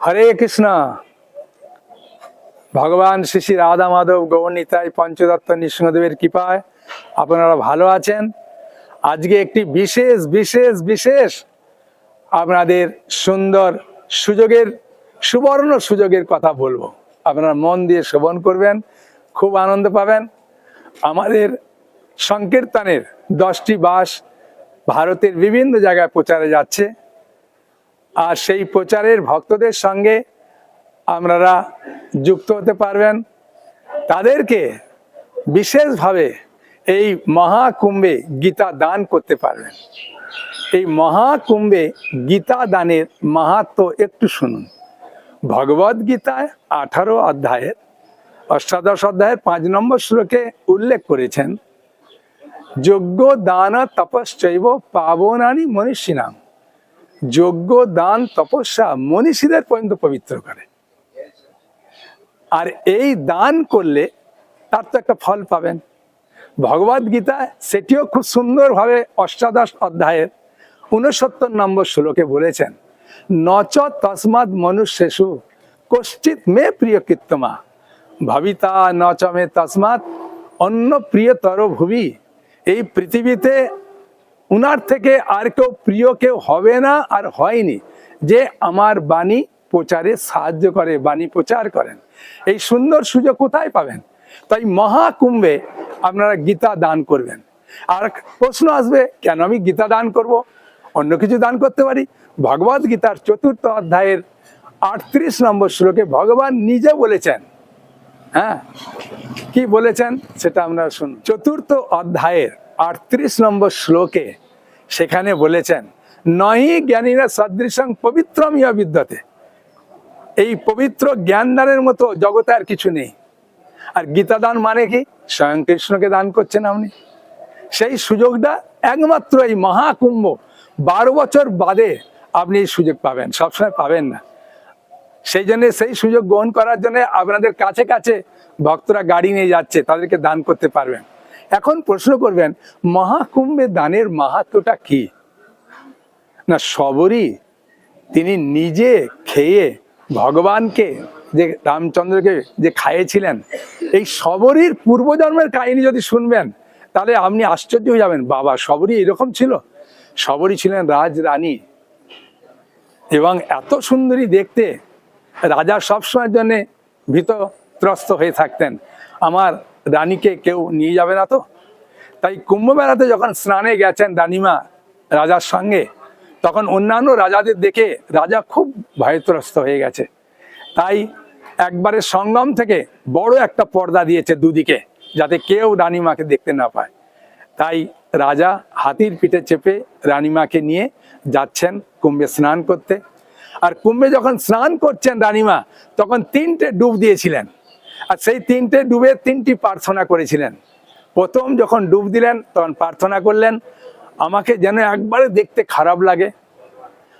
হরে কৃষ্ণ। ভগবান শ্রী শ্রী রাধা মাধব গৌরনীতাই পঞ্চদত্ত নৃসিংহদেবের কৃপায় আপনারা ভালো আছেন। আজকে একটি বিশেষ বিশেষ বিশেষ আপনাদের সুন্দর সুযোগের, সুবর্ণ সুযোগের কথা বলব। আপনারা মন দিয়ে শ্রবণ করবেন, খুব আনন্দ পাবেন। আমাদের সংকীর্তনের দশটি বাস ভারতের বিভিন্ন জায়গায় প্রচারে যাচ্ছে। আর সেই প্রচারের ভক্তদের সঙ্গে আপনারা যুক্ত হতে পারবেন। তাদেরকে বিশেষভাবে এই মহাকুম্ভে গীতা দান করতে পারবেন। এই মহাকুম্ভে গীতা দানের মাহাত্ম একটু শুনুন। ভগবদ গীতায় আঠারো অধ্যায়ের অষ্টাদশ অধ্যায়ের পাঁচ নম্বর শ্লোকে উল্লেখ করেছেন যোগ্য দান তপশ্চৈব পাবনানি মনীষিনাম। যোগ্য দান, তপস্যা মনীষীদের পর্যন্ত পবিত্র করে। আর এই দান করলে তার তো একটা ফল পাবেন। ভগবদ গীতা সেটিও খুব সুন্দরভাবে অষ্টাদশ অধ্যায়ের উনসত্তর নম্বর শ্লোকে বলেছেন, নচ তসমাদ মনুষ্যেষু কশ্চিৎ মে প্রিয় কীর্তমা ভাবিতা নচ মে তসমাৎ অন্য প্রিয়তর ভুবি। এই পৃথিবীতে উনার থেকে আর কেউ প্রিয় কেউ হবে না আর হয়নি যে আমার বাণী প্রচারে সাহায্য করে, বাণী প্রচার করেন। এই সুন্দর সুযোগ কোথায় পাবেন? তাই মহাকুম্ভে আপনারা গীতা দান করবেন। আর প্রশ্ন আসবে, কেন আমি গীতা দান করব? অন্য কিছু দান করতে পারি? ভগবদ গীতার চতুর্থ অধ্যায়ের আটত্রিশ নম্বর শ্লোকে ভগবান নিজে বলেছেন। হ্যাঁ? কি বলেছেন? সেটা আমরা শুন চতুর্থ অধ্যায়ের আটত্রিশ নম্বর শ্লোকে সেখানে বলেছেন, নহি জ্ঞানীরা সদৃশং পবিত্রম ইয়া বিদ্যতে। এই পবিত্র জ্ঞানদানের মতো জগতে আর কিছু নেই। আর গীতা দান মানে কি? স্বয়ং কৃষ্ণকে দান করছেন আপনি। সেই সুযোগটা একমাত্র এই মহাকুম্ভ বারো বছর বাদে আপনি এই সুযোগ পাবেন, সবসময় পাবেন না। সেই জন্য সেই সুযোগ গ্রহণ করার জন্য আপনাদের কাছে কাছে ভক্তরা গাড়ি নিয়ে যাচ্ছে, তাদেরকে দান করতে পারবেন। এখন প্রশ্ন করবেন, মহাকুম্ভে দানের মাহাত্মটা কি? না, সবরই তিনি নিজে খেয়ে ভগবানকে, যে রামচন্দ্রকে যে খাইয়েছিলেন, এই সবরীর পূর্বজন্মের কাহিনী যদি শুনবেন, তাহলে আপনি আশ্চর্য হয়ে যাবেন। বাবা, সবরই এরকম ছিল? সবরই ছিলেন রাজ রানী এবং এত সুন্দরী দেখতে রাজা সবসময়ের জন্যে ভীতত্রস্ত হয়ে থাকতেন। আমার রানীকে কেউ নিয়ে যাবে না তো? তাই কুম্ভমেলাতে যখন স্নানে গেছেন রানীমা রাজার সঙ্গে, তখন অন্যান্য রাজাদের দেখে রাজা খুব ভয়ত্রস্ত হয়ে গেছে। তাই একবারে সঙ্গম থেকে বড় একটা পর্দা দিয়েছে দুদিকে, যাতে কেউ রানীমাকে দেখতে না পায়। তাই রাজা হাতির পিঠে চেপে রানীমাকে নিয়ে যাচ্ছেন কুম্ভে স্নান করতে। আর কুম্ভে যখন স্নান করছেন রানীমা, তখন তিনটে ডুব দিয়েছিলেন। আর সেই তিনটে ডুবে তিনটি প্রার্থনা করেছিলেন। প্রথম যখন ডুব দিলেন, তখন প্রার্থনা করলেন, আমাকে যেন একবারে দেখতে খারাপ লাগে।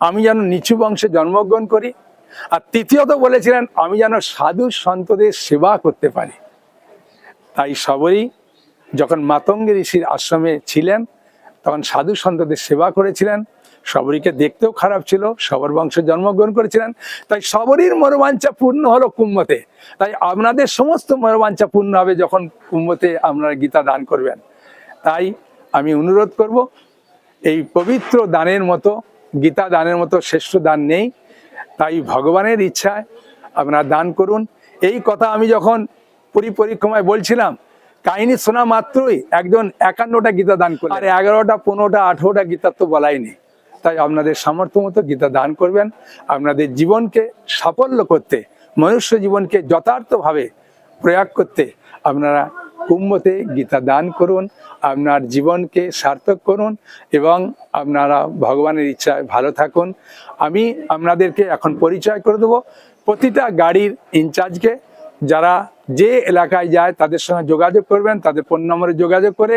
আমি যেন নিচু বংশে জন্মগ্রহণ করি। আর তৃতীয়ত বলেছিলেন, আমি যেন সাধু সন্তদের সেবা করতে পারি। তাই সবই যখন মাতঙ্গী ঋষির আশ্রমে ছিলেন, তখন সাধু সন্তদের সেবা করেছিলেন। সবরীকে দেখতেও খারাপ ছিল, সবর বংশে জন্মগ্রহণ করেছিলেন, তাই সবরীর মনোবাঞ্ছা পূর্ণ হলো কুম্ভতে। তাই আপনাদের সমস্ত মনোবাঞ্ছা পূর্ণ হবে যখন কুম্ভতে আপনারা গীতা দান করবেন। তাই আমি অনুরোধ করব, এই পবিত্র দানের মতো, গীতা দানের মতো শ্রেষ্ঠ দান নেই। তাই ভগবানের ইচ্ছায় আপনারা দান করুন। এই কথা আমি যখন পরিপরিক্রমায় বলছিলাম, কাহিনী শোনা মাত্রই একজন একান্নটা গীতা দান করলেন। আর এগারোটা, পনেরোটা, আঠেরোটা গীতা তো বলাই নেই। তাই আপনাদের সামর্থ্য মতো গীতা দান করবেন। আপনাদের জীবনকে সাফল্য করতে, মনুষ্য জীবনকে যথার্থভাবে প্রয়োগ করতে আপনারা কুম্ভতে গীতা দান করুন, আপনার জীবনকে সার্থক করুন এবং আপনারা ভগবানের ইচ্ছায় ভালো থাকুন। আমি আপনাদেরকে এখন পরিচয় করে দেবো। প্রতিটা গাড়ির ইনচার্জকে, যারা যে এলাকায় যায় তাদের সঙ্গে যোগাযোগ করবেন, তাদের ফোন নম্বরে যোগাযোগ করে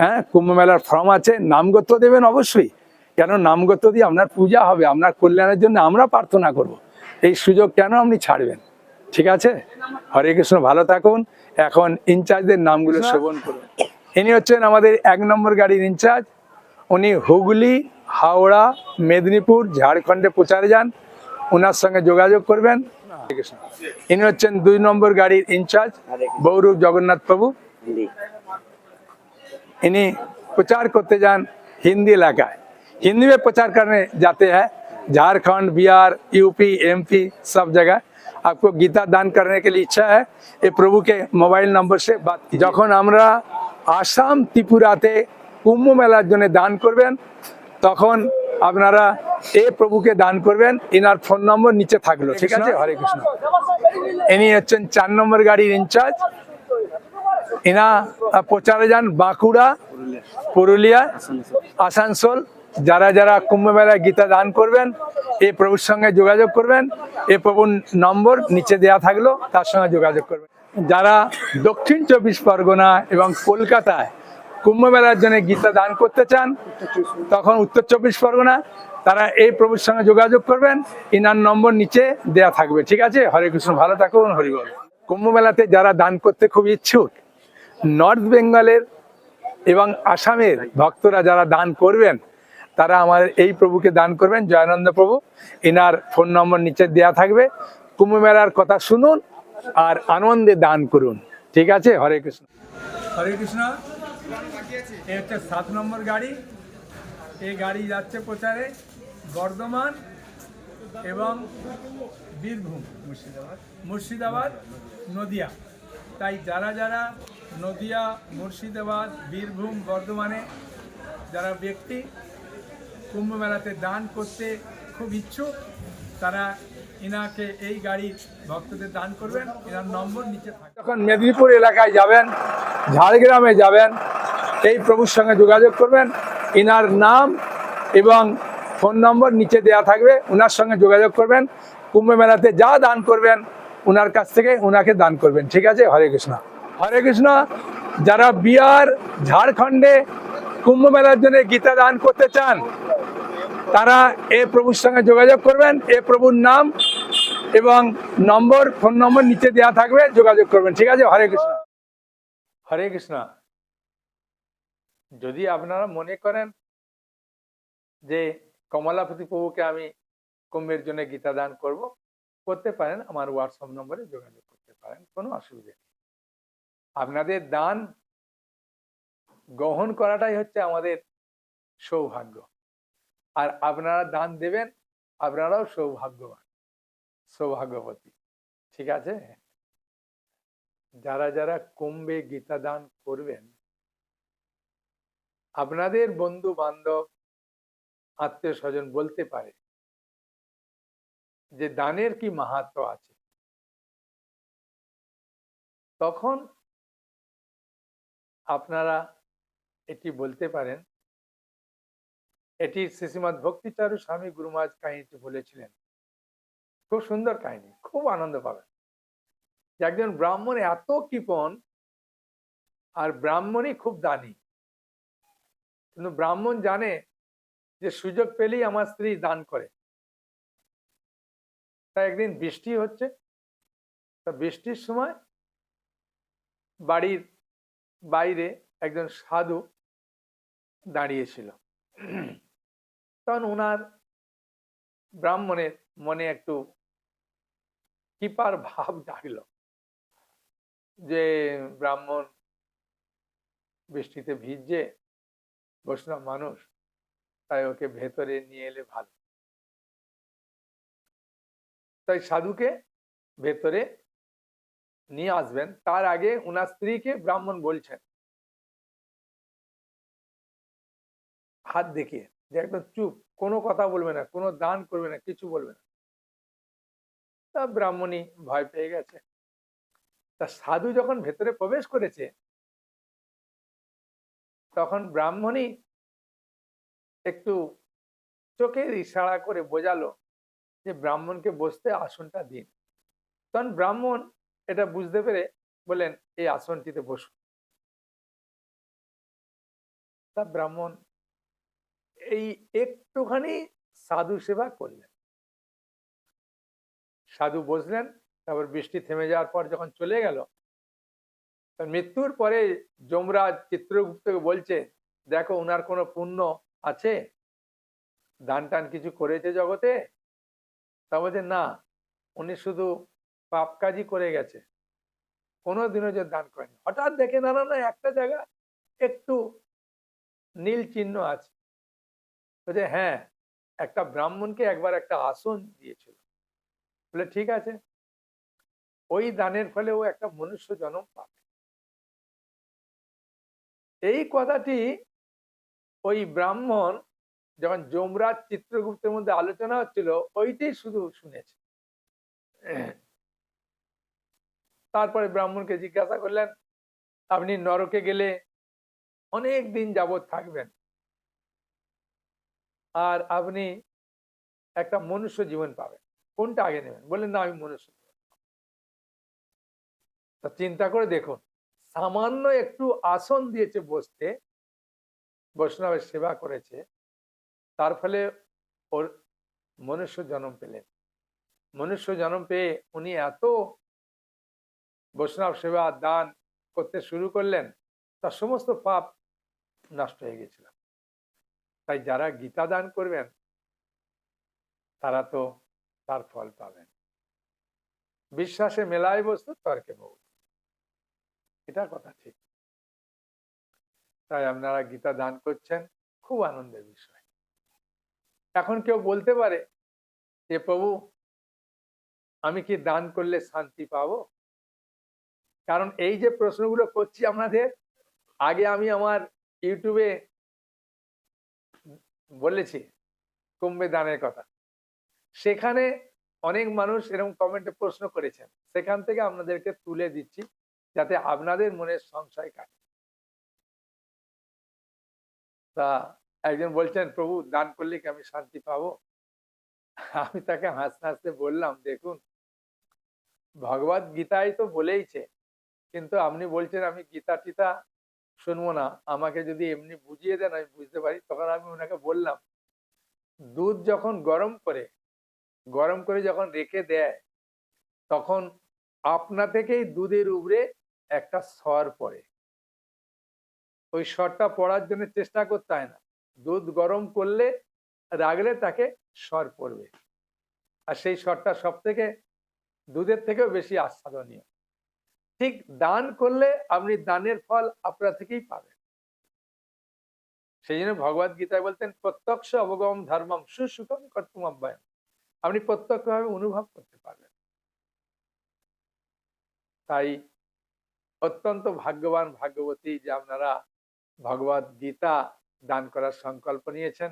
হ্যাঁ কুম্ভ মেলার ফর্ম আছে, নামগত দেবেন অবশ্যই। কেন নামগত দিয়ে আপনার পূজা হবে আপনার কল্যাণের জন্য আমরা প্রার্থনা করব। এই সুযোগ কেন আপনি ছাড়বেন? ঠিক আছে? হরে কৃষ্ণ ভালো থাকুন। এখন ইনচার্জদের নামগুলো শ্রবণ করুন। ইনি হচ্ছেন আমাদের এক নম্বর গাড়ির ইনচার্জ। উনি হুগলি হাওড়া মেদিনীপুর ঝাড়খণ্ডে প্রচারে যান। ওনার সঙ্গে যোগাযোগ করবেন। ইনি হচ্ছেন দুই নম্বর গাড়ির ইনচার্জ বৌরূপ জগন্নাথ প্রভু। ইনি প্রচার করতে যান হিন্দি এলাকায়। हिंदी में प्रचार करने जाते हैं झारखंड बिहार यूपी एमपी सब जगह आपको गीता दान करने के लिए इच्छा है ये प्रभु के मोबाइल नंबर से बात की যখন আমরা আসাম ত্রিপুরাতে কুম্ভ মেলার জন্য দান করবেন তখন আপনারা এ প্রভুকে দান করবেন ইনার ফোন নম্বর নিচে থাকলো ঠিক আছে হরে কৃষ্ণ ইনি হচ্ছেন চার নম্বর গাড়ির ইনচার্জ এনা আহ, প্রচারে যান বাঁকুড়া পুরুলিয়া আসানসোল যারা যারা কুম্ভ মেলায় গীতা দান করবেন, এই প্রভুর সঙ্গে যোগাযোগ করবেন এ প্রভুর নম্বর নিচে দেয়া থাকল, তার সঙ্গে যোগাযোগ করবেন। যারা দক্ষিণ চব্বিশ পরগনা এবং কলকাতায় কুম্ভ মেলার জন্য গীতা দান করতে চান, তখন উত্তর চব্বিশ পরগনা, তারা এই প্রভুর সঙ্গে যোগাযোগ করবেন, ইনার নম্বর নিচে দেয়া থাকবে, ঠিক আছে? হরে কৃষ্ণ, ভালো থাকুন হরিবল কুম্ভ মেলাতে যারা দান করতে খুব ইচ্ছুক, নর্থ বেঙ্গলের এবং আসামের ভক্তরা যারা দান করবেন তারা আমার এই প্রভুকে দান করবেন, জয়ানন্দ প্রভু। এনার ফোন নম্বর নিচে দেয়া থাকবে। কুম্ভ মেলার কথা শুনুন আর আনন্দে দান করুন। ঠিক আছে? হরে কৃষ্ণ। হরে কৃষ্ণ। এই হচ্ছে সাত নম্বর গাড়ি। এই গাড়ি যাচ্ছে প্রচারে বর্ধমান এবং বীরভূম। মুর্শিদাবাদ। মুর্শিদাবাদ, নদিয়া। তাই যারা যারা নদিয়া, মুর্শিদাবাদ, বীরভূম, বর্ধমানে যারা ব্যক্তি কুম্ভ মেলাতে দান করতে খুব ইচ্ছুক। তারা এনাকে এই গাড়ির ভক্তদের দান করবেন। এনার নম্বর নিচে যখন মেদিনীপুর এলাকায় যাবেন, ঝাড়গ্রামে যাবেন, এই প্রভুর সঙ্গে যোগাযোগ করবেন। এনার নাম এবং ফোন নম্বর নিচে দেয়া থাকবে। ওনার সঙ্গে যোগাযোগ করবেন। কুম্ভ মেলাতে যা দান করবেন ওনার কাছ থেকে ওনাকে দান করবেন। ঠিক আছে? হরে কৃষ্ণ। হরে কৃষ্ণ। যারা বিহার, ঝাড়খণ্ডে কুম্ভ মেলার জন্য গীতা দান করতে চান তারা এ প্রভুর সঙ্গে যোগাযোগ করবেন, এ প্রভুর নাম এবং নম্বর, ফোন নম্বর নিচে দেওয়া থাকবে, যোগাযোগ করবেন। ঠিক আছে? হরে কৃষ্ণ। হরে কৃষ্ণ। যদি আপনারা মনে করেন যে কমলাপতি প্রভুকে আমি কুম্ভের জন্য গীতা দান করব, করতে পারেন, আমার হোয়াটসঅ্যাপ নম্বরে যোগাযোগ করতে পারেন, কোনো অসুবিধা নেই। আপনাদের দান গ্রহণ করাটাই হচ্ছে আমাদের সৌভাগ্য। আর আপনারা দান দেবেন, আপনারাও সৌভাগ্যবান, সৌভাগ্যবতী। ঠিক আছে? যারা যারা কুম্ভে গীতা দান করবেন, আপনাদের বন্ধু বান্ধব আত্মীয় স্বজন বলতে পারে যে দানের কি মাহাত্ম আছে। তখন আপনারা এটি বলতে পারেন এটি শ্রীশ্রীমদ ভক্তিচারু স্বামী গুরুমাজ কাহিনীটি বলেছিলেন। খুব সুন্দর কাহিনী, খুব আনন্দ পাবেন। একজন ব্রাহ্মণ এত কৃপণ, আর ব্রাহ্মণই খুব দানি। কিন্তু ব্রাহ্মণ জানে যে সুযোগ পেলেই আমার স্ত্রী দান করে। তা একদিন বৃষ্টি হচ্ছে, তা বৃষ্টির সময় বাড়ির বাইরে একজন সাধু দাঁড়িয়েছিল। তখন ওনার ব্রাহ্মণের মনে একটু কৃপার ভাব জাগল যে ব্রাহ্মণ বৃষ্টিতে ভিজছে, বৈষ্ণব মানুষ, তাই ওকে ভেতরে নিয়ে এলে ভালো। তাই সাধুকে ভেতরে নিয়ে আসবেন। তার আগে ওনার স্ত্রীকে ব্রাহ্মণ বলছেন, হাত দেখিয়ে। যে একদম চুপ, কোনো কথা বলবে না, কোনো দান করবে না, কিছু বলবে না। তা ব্রাহ্মণী ভয় পেয়ে গেছে। তা সাধু যখন ভেতরে প্রবেশ করেছে, তখন ব্রাহ্মণী একটু চোখের ইশারা করে বোঝালো যে ব্রাহ্মণকে বসতে আসনটা দিন। তখন ব্রাহ্মণ এটা বুঝতে পেরে বলেন এই আসনটিতে বসুন। তা ব্রাহ্মণ এই একটুখানি সাধু সেবা করলেন। সাধু বসলেন, তারপর বৃষ্টি থেমে যাওয়ার পর যখন চলে গেল মৃত্যুর পরে যমরাজ চিত্রগুপ্তকে বলছে, দেখো ওনার কোনো পুণ্য আছে? দান টান কিছু করেছে জগতে? তা বলছে, না, উনি শুধু পাপ কাজই করে গেছে। কোনোদিনও যে দান করেনি হঠাৎ দেখে না না একটা জায়গা একটু নীল চিহ্ন আছে। বলছে হ্যাঁ একটা ব্রাহ্মণকে একবার একটা আসন দিয়েছিল। বলে, ঠিক আছে। ওই দানের ফলে ও একটা মনুষ্য জন্ম পাবে এই কথাটি ওই ব্রাহ্মণ যখন যমরাজ চিত্রগুপ্তের মধ্যে আলোচনা হচ্ছিল ওইটাই শুধু শুনেছে। তারপরে ব্রাহ্মণকে জিজ্ঞাসা করলেন, আপনি নরকে গেলে অনেক দিন যাবৎ থাকবেন? আর আপনি একটা মনুষ্য জীবন পাবেন। কোনটা আগে নেবেন? বললেন, না, আমি মনুষ্য তা চিন্তা করে দেখুন, সামান্য একটু আসন দিয়েছে বসতে, বৈষ্ণবের সেবা করেছে, তার ফলে ওর মনুষ্য জন্ম পেলেন। মনুষ্য জন্ম পেয়ে উনি এত বৈষ্ণব সেবা দান করতে শুরু করলেন, তার সমস্ত পাপ নষ্ট হয়ে গেছিল। তাই যারা গীতা দান করবেন, তারা তো তার ফল পাবেন। বিশ্বাসে মেলায় বস্তু, তর্কে বহু। এটা কথা ঠিক। তাই আপনারা গীতা দান করছেন, খুব আনন্দের বিষয়। এখন কেউ বলতে পারে যে, প্রভু, আমি কি দান করলে শান্তি পাবো? কারণ এই যে প্রশ্নগুলো করছি আপনাদের, আগে আমি আমার ইউটিউবে বলেছি, কুম্ভে দানের কথা। সেখানে অনেক মানুষ এরকম কমেন্টে প্রশ্ন করেছেন। সেখান থেকে আপনাদেরকে তুলে দিচ্ছি, যাতে আপনাদের মনের সংশয় কাটে। তা একজন বলছেন, প্রভু, দান করলে কি আমি শান্তি পাবো? আমি তাকে হাসতে হাসতে বললাম, দেখুন ভগবত গীতায় তো বলেইছে, কিন্তু আপনি বলছেন আমি গীতা টিতা শুনব না। আমাকে যদি এমনি বুঝিয়ে দেন, আমি বুঝতে পারি। তখন আমি ওনাকে বললাম, দুধ যখন গরম করে গরম করে যখন রেখে দেয়, তখন আপনা থেকেই দুধের উপরে একটা স্বর পড়ে। ওই স্বরটা পড়ার জন্য চেষ্টা করতে হয় না। দুধ গরম করলে, রাগলে তাকে স্বর পড়বে। আর সেই স্বরটা সব থেকে দুধের থেকেও বেশি আস্বাদনীয়। ঠিক দান করলে আপনি দানের ফল আপনার থেকেই পাবেন। সেই জন্য ভগবত গীতায় বলতেন, প্রত্যক্ষ অবগম ধর্মম সুসুখম কর্তুম অব্যয়ম। আপনি প্রত্যক্ষভাবে অনুভব করতে পারবেন। তাই অত্যন্ত ভাগ্যবান ভাগ্যবতী যে আপনারা ভগবত গীতা দান করার সংকল্প নিয়েছেন।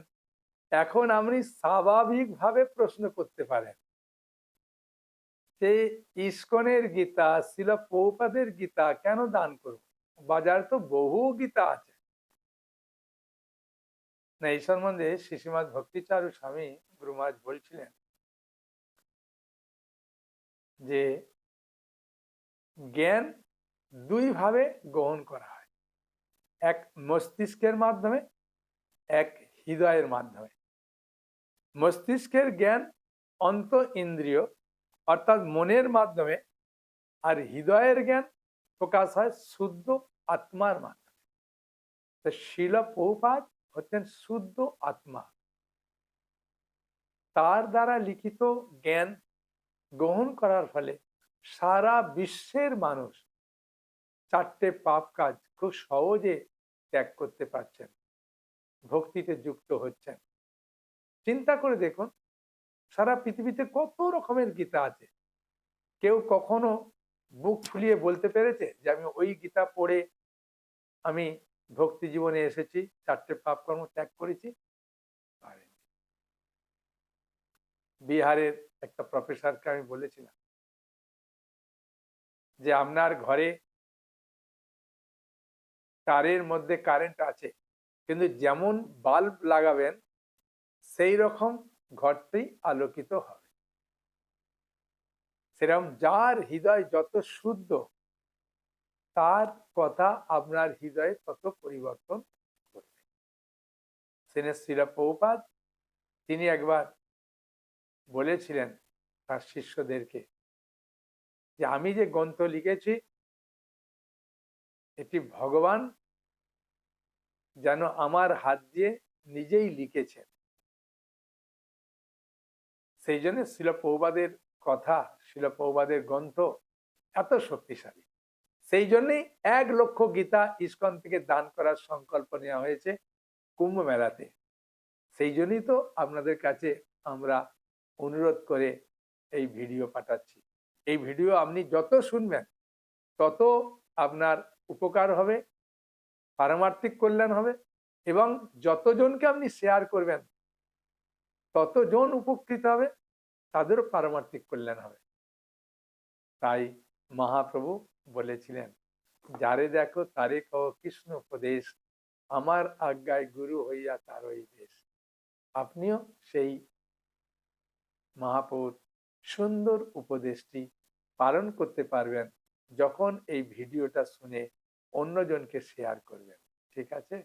এখন আপনি স্বাভাবিকভাবে প্রশ্ন করতে পারেন যে ইস্কনের গীতা, শিল পৌপাদের গীতা কেন দান করব? বাজার তো বহু গীতা আছে। না, এই সম্বন্ধে শিশিমাদ ভক্তিচারু স্বামী গুরুমাজ বলছিলেন যে জ্ঞান দুই ভাবে গ্রহণ করা হয়। এক মস্তিষ্কের মাধ্যমে, এক হৃদয়ের মাধ্যমে। মস্তিষ্কের জ্ঞান অন্ত ইন্দ্রিয় অর্থাৎ মনের মাধ্যমে আর হৃদয়ের জ্ঞান প্রকাশ হয় শুদ্ধ আত্মার মাধ্যমে। তো শিল পৌপাত হচ্ছেন শুদ্ধ আত্মা। তার দ্বারা লিখিত জ্ঞান গ্রহণ করার ফলে সারা বিশ্বের মানুষ চারটে পাপ কাজ খুব সহজে ত্যাগ করতে পারছেন, ভক্তিতে যুক্ত হচ্ছেন। চিন্তা করে দেখুন সারা পৃথিবীতে কত রকমের গীতা আছে। কেউ কখনো বুক ফুলিয়ে বলতে পেরেছে যে আমি ওই গীতা পড়ে আমি ভক্তি জীবনে এসেছি, চারটে পাপ কর্ম ত্যাগ করেছি? বিহারের একটা প্রফেসরকে আমি বলেছিলাম যে আপনার ঘরে তারের মধ্যে কারেন্ট আছে, কিন্তু যেমন বাল্ব লাগাবেন, সেই রকম ঘরটি আলোকিত হবে সেরকম যার হৃদয় যত শুদ্ধ, তার কথা আপনার হৃদয়ে তত পরিবর্তন করবে সেনে শিলা পৌপাত তিনি একবার বলেছিলেন তার শিষ্যদেরকে যে, আমি যে গ্রন্থ লিখেছি, এটি ভগবান যেন আমার হাত দিয়ে নিজেই লিখেছেন। সেই জন্য শিলপ্রভুবাদের কথা শিলপ্রভুবাদের গ্রন্থ এত শক্তিশালী। সেই জন্যই এক লক্ষ গীতা ইস্কন থেকে দান করার সংকল্প নেওয়া হয়েছে কুম্ভ মেলাতে। সেই জন্যই তো আপনাদের কাছে আমরা অনুরোধ করে এই ভিডিও পাঠাচ্ছি। এই ভিডিও আপনি যত শুনবেন, তত আপনার উপকার হবে, পারমার্থিক কল্যাণ হবে এবং যতজনকে আপনি শেয়ার করবেন ততজন উপকৃত হবে, তাদেরও পারমার্থিক কল্যাণ হবে। তাই মহাপ্রভু বলেছিলেন, যারে দেখো তারে কহ কৃষ্ণ উপদেশ, আমার আজ্ঞায় গুরু হইয়া তারই দেশ। আপনিও সেই মহাপ্রভুর সুন্দর উপদেশটি পালন করতে পারবেন যখন এই ভিডিওটা শুনে অন্যজনকে শেয়ার করবেন। ঠিক আছে?